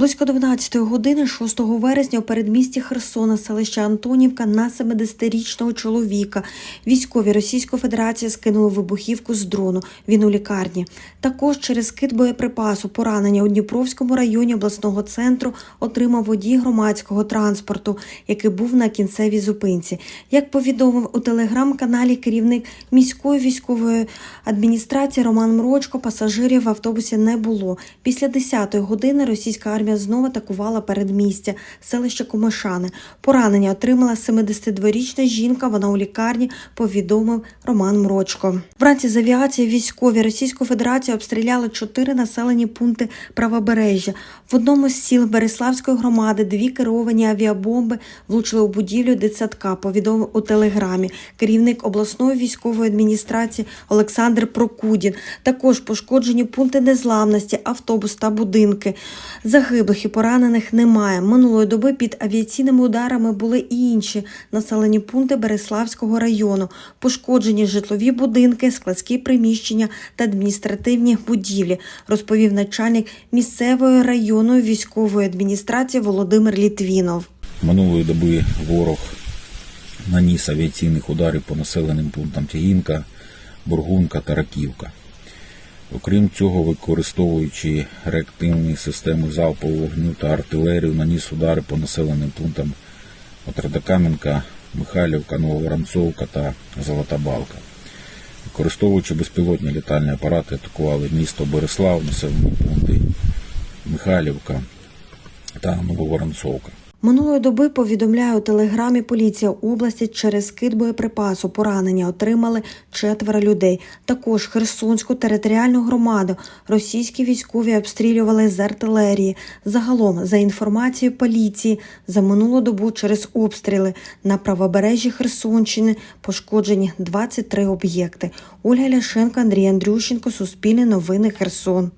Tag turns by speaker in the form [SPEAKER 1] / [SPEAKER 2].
[SPEAKER 1] Близько 12 години 6 вересня у передмісті Херсона, селища Антонівка, на 70-річного чоловіка військові Російської Федерації скинули вибухівку з дрону. Він у лікарні. Також через скид боєприпасу поранення у Дніпровському районі обласного центру отримав водій громадського транспорту, який був на кінцевій зупинці. Як повідомив у телеграм-каналі керівник міської військової адміністрації Роман Мрочко, пасажирів в автобусі не було. Після 10-ї години російська армія знову атакувала передмістя, селище Комишани. Поранення отримала 72-річна жінка. Вона у лікарні, повідомив Роман Мрочко. Вранці з авіації військові Російської Федерації обстріляли чотири населені пункти правобережжя. В одному з сіл Береславської громади дві керовані авіабомби влучили у будівлю дитсадка, повідомив у телеграмі керівник обласної військової адміністрації Олександр Прокудін. Також пошкоджені пункти незламності, автобус та будинки. Загиблих і поранених немає. Минулої доби під авіаційними ударами були і інші населені пункти Береславського району. Пошкоджені житлові будинки, складські приміщення та адміністративні будівлі, розповів начальник місцевої районної військової адміністрації Володимир Літвінов.
[SPEAKER 2] Минулої доби ворог наніс авіаційних ударів по населеним пунктам Тягінка, Бургунка та Раківка. Окрім цього, використовуючи реактивні системи залпового вогню та артилерію, наніс удари по населеним пунктам Отродокам'янка, Михайлівка, Нововоронцовка та Золота Балка. Використовуючи безпілотні літальні апарати, атакували місто Береслав, населені пункти Михайлівка та Нововоронцовка.
[SPEAKER 1] Минулої доби повідомляє у телеграмі поліція області через скид боєприпасу поранення отримали четверо людей. Також Херсонську територіальну громаду російські військові обстрілювали з артилерії. Загалом, за інформацією поліції, за минулу добу через обстріли на правобережжі Херсонщини пошкоджені 23 об'єкти. Ольга Ляшенко, Андрій Андрющенко, Суспільне новини Херсон.